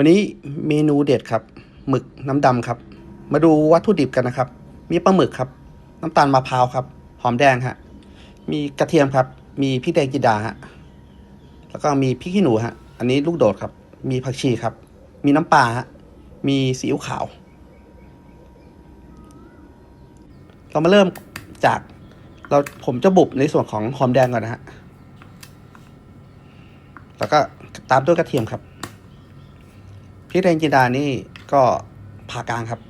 วันนี้เมนูเด็ดครับ หมึกน้ำดำครับ มาดูวัตถุดิบกันนะครับ มีปลาหมึกครับ น้ำตาลมะพร้าวครับ หอมแดงฮะ มีกระเทียมครับ มีพริกแดงจินดาฮะ แล้วก็มีพริกขี้หนูฮะ อันนี้ลูกโดดครับ มีผักชีครับ มีน้ำปลาฮะ มีซีอิ๊วขาว เรามาเริ่มจากเราผมจะบุบในส่วนของหอมแดงก่อนนะฮะ แล้วก็ตามด้วยกระเทียมครับ พริกแดงจินดานี่ก็ผ่ากลางครับ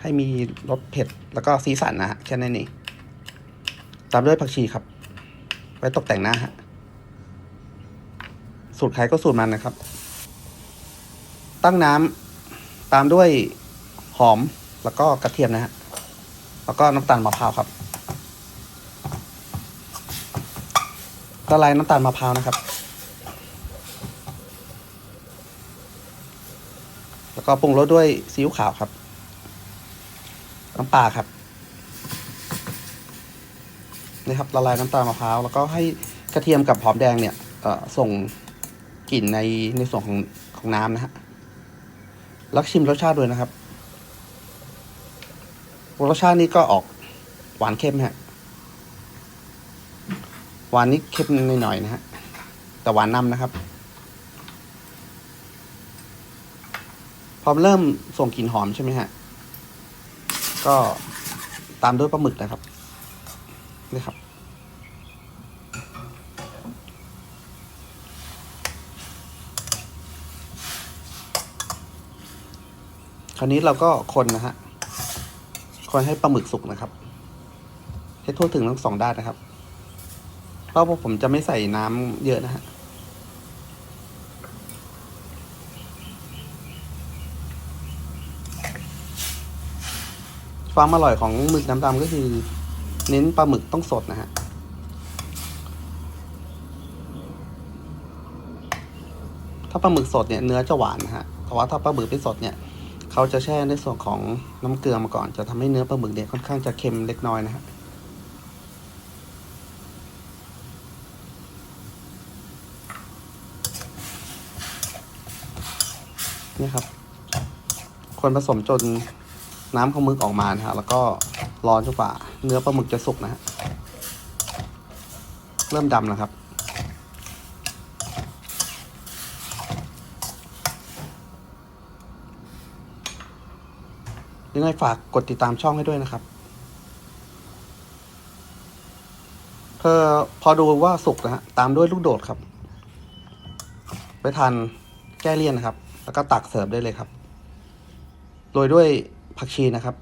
ให้มีรสเผ็ดแล้วก็สีสันนะฮะแค่นั้นเองตามด้วยผักชีครับ ไว้ตกแต่งหน้าฮะสูตรใครก็สูตรมันนะครับ ตั้งน้ำตามด้วยหอมแล้วก็กระเทียมนะฮะแล้วก็น้ำตาลมะพร้าวครับละลายน้ำตาลมะพร้าวนะครับ แล้วก็ปรุงรสด้วยซีอิ๊วขาวครับน้ำปลาครับนี่ครับละลายน้ำตาลมะพร้าวแล้วก็ให้กระเทียมกับหอมแดงเนี่ยส่งกลิ่นในในส่วนของของน้ำนะฮะแล้วชิมรสชาติด้วยนะครับรสชาตินี้ก็ออกหวานเค็มฮะหวานนี้เค็มหน่อยๆนะฮะแต่หวานนำนะครับ อเริ่มส่งกลิ่นหอมใช่ไหมฮะ ก็ตามด้วยปลาหมึกนะครับนี่ครับ คราวนี้เราก็คนนะฮะ คนให้ปลาหมึกสุกนะครับให้ทั่วถึงทั้งสองด้านนะครับ เพราะผมจะไม่ใส่น้ำเยอะนะฮะ ความอร่อยของหมึกน้ำดำก็คือ เน้นปลาหมึกต้องสดนะฮะถ้าปลาหมึกสดเนี่ยเนื้อจะหวานนะฮะแต่ว่าถ้าปลาหมึกไม่สดเนี่ยเขาจะแช่ในส่วนของน้ำเกลือมาก่อน จะทำให้เนื้อปลาหมึกเนี่ยค่อนข้างจะเค็มเล็กน้อยนะฮะนี่ครับควรผสมจน น้ำของหมึกออกมานะฮะแล้วก็ร้อนจนกว่า เนื้อปลาหมึกจะสุกนะฮะเริ่มดำแล้วครับ ยังไงฝากกดติดตามช่องให้ด้วยนะครับเพอพอดูว่าสุกนะฮะตามด้วยลูกโดดครับ ไปทานแก้เลี่ยนนะครับ แล้วก็ตักเสิร์ฟได้เลยครับ โรยด้วย ผักชีนะครับ